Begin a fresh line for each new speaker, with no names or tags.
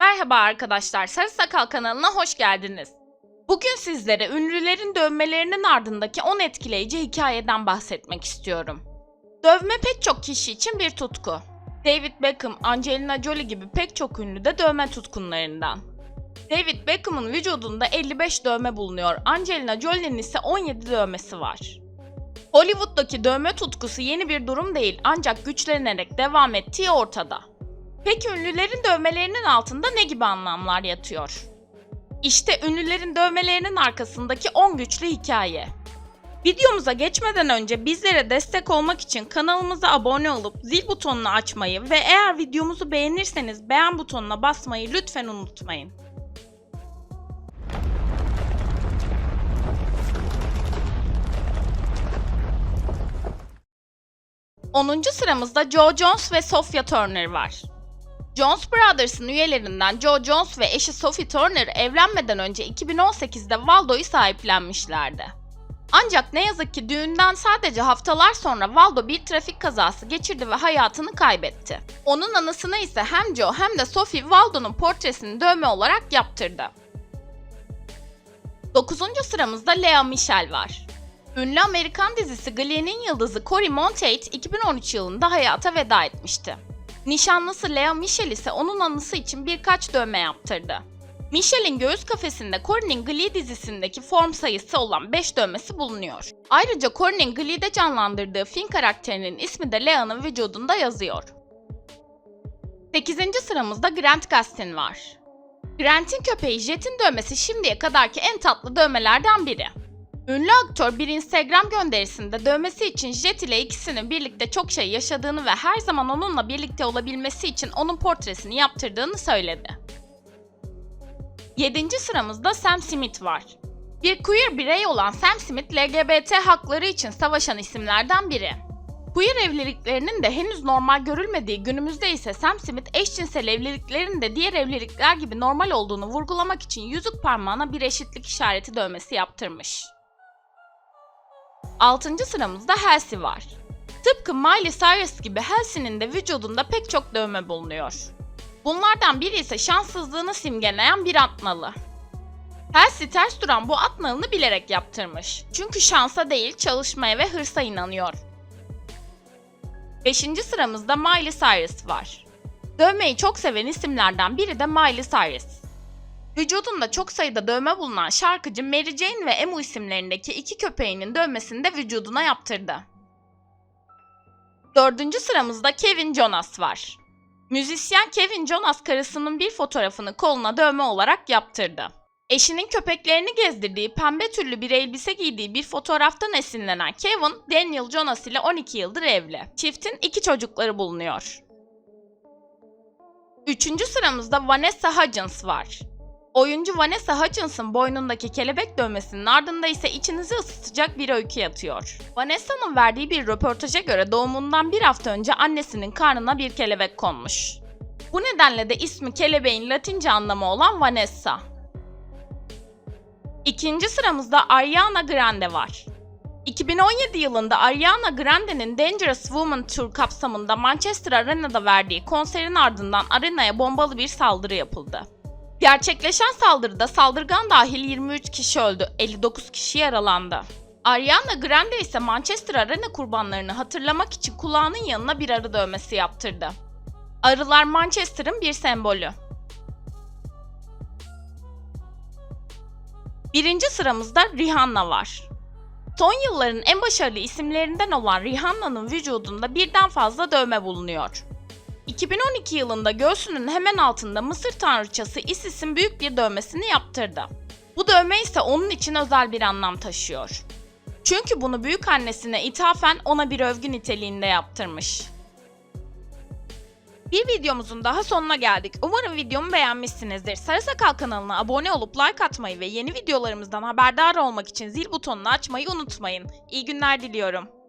Merhaba arkadaşlar, Sarı Sakal kanalına hoş geldiniz. Bugün sizlere ünlülerin dövmelerinin ardındaki 10 etkileyici hikayeden bahsetmek istiyorum. Dövme pek çok kişi için bir tutku. David Beckham, Angelina Jolie gibi pek çok ünlü de dövme tutkunlarından. David Beckham'ın vücudunda 55 dövme bulunuyor, Angelina Jolie'nin ise 17 dövmesi var. Hollywood'daki dövme tutkusu yeni bir durum değil ancak güçlenerek devam ettiği ortada. Peki ünlülerin dövmelerinin altında ne gibi anlamlar yatıyor? İşte ünlülerin dövmelerinin arkasındaki 10 güçlü hikaye. Videomuza geçmeden önce bizlere destek olmak için kanalımıza abone olup zil butonunu açmayı ve eğer videomuzu beğenirseniz beğen butonuna basmayı lütfen unutmayın. 10. sıramızda Joe Jones ve Sophia Turner var. Jones Brothers'ın üyelerinden Joe Jones ve eşi Sophie Turner evlenmeden önce 2018'de Waldo'yu sahiplenmişlerdi. Ancak ne yazık ki düğünden sadece haftalar sonra Waldo bir trafik kazası geçirdi ve hayatını kaybetti. Onun anısına ise hem Joe hem de Sophie Waldo'nun portresini dövme olarak yaptırdı. 9. sıramızda Lea Michele var. Ünlü Amerikan dizisi Glee'nin yıldızı Cory Monteith 2013 yılında hayata veda etmişti. Nişanlısı Lea Michele ise onun anısı için birkaç dövme yaptırdı. Michelle'in göğüs kafesinde Cory'nin Glee dizisindeki form sayısı olan 5 dövmesi bulunuyor. Ayrıca Cory'nin Glee'de canlandırdığı Finn karakterinin ismi de Lea'nın vücudunda yazıyor. 8. sıramızda Grant Gustin var. Grant'in köpeği Jet'in dövmesi şimdiye kadarki en tatlı dövmelerden biri. Ünlü aktör bir Instagram gönderisinde dövmesi için Jet ile ikisinin birlikte çok şey yaşadığını ve her zaman onunla birlikte olabilmesi için onun portresini yaptırdığını söyledi. 7. sıramızda Sam Smith var. Bir queer birey olan Sam Smith LGBT hakları için savaşan isimlerden biri. Queer evliliklerinin de henüz normal görülmediği günümüzde ise Sam Smith eşcinsel evliliklerin de diğer evlilikler gibi normal olduğunu vurgulamak için yüzük parmağına bir eşitlik işareti dövmesi yaptırmış. 6. sıramızda Halsey var. Tıpkı Miley Cyrus gibi Halsey'nin de vücudunda pek çok dövme bulunuyor. Bunlardan biri ise şanssızlığını simgeleyen bir at nalı. Halsey ters duran bu at nalını bilerek yaptırmış. Çünkü şansa değil çalışmaya ve hırsa inanıyor. 5. sıramızda Miley Cyrus var. Dövmeyi çok seven isimlerden biri de Miley Cyrus. Vücudunda çok sayıda dövme bulunan şarkıcı Mary Jane ve Emu isimlerindeki iki köpeğinin dövmesini de vücuduna yaptırdı. Dördüncü sıramızda Kevin Jonas var. Müzisyen Kevin Jonas karısının bir fotoğrafını koluna dövme olarak yaptırdı. Eşinin köpeklerini gezdirdiği pembe tüllü bir elbise giydiği bir fotoğraftan esinlenen Kevin, Daniel Jonas ile 12 yıldır evli. Çiftin iki çocukları bulunuyor. Üçüncü sıramızda Vanessa Hudgens var. Oyuncu Vanessa Hudgens'ın boynundaki kelebek dövmesinin ardında ise içinizi ısıtacak bir öykü yatıyor. Vanessa'nın verdiği bir röportaja göre doğumundan bir hafta önce annesinin karnına bir kelebek konmuş. Bu nedenle de ismi kelebeğin latince anlamı olan Vanessa. İkinci sıramızda Ariana Grande var. 2017 yılında Ariana Grande'nin Dangerous Woman Tour kapsamında Manchester Arena'da verdiği konserin ardından arenaya bombalı bir saldırı yapıldı. Gerçekleşen saldırıda saldırgan dahil 23 kişi öldü, 59 kişi yaralandı. Ariana Grande ise Manchester Arena kurbanlarını hatırlamak için kulağının yanına bir arı dövmesi yaptırdı. Arılar Manchester'ın bir sembolü. Birinci sıramızda Rihanna var. Son yılların en başarılı isimlerinden olan Rihanna'nın vücudunda birden fazla dövme bulunuyor. 2012 yılında göğsünün hemen altında Mısır tanrıçası Isis'in büyük bir dövmesini yaptırdı. Bu dövme ise onun için özel bir anlam taşıyor. Çünkü bunu büyük annesine ithafen ona bir övgü niteliğinde yaptırmış. Bir videomuzun daha sonuna geldik. Umarım videomu beğenmişsinizdir. Sarı Sakal kanalına abone olup like atmayı ve yeni videolarımızdan haberdar olmak için zil butonunu açmayı unutmayın. İyi günler diliyorum.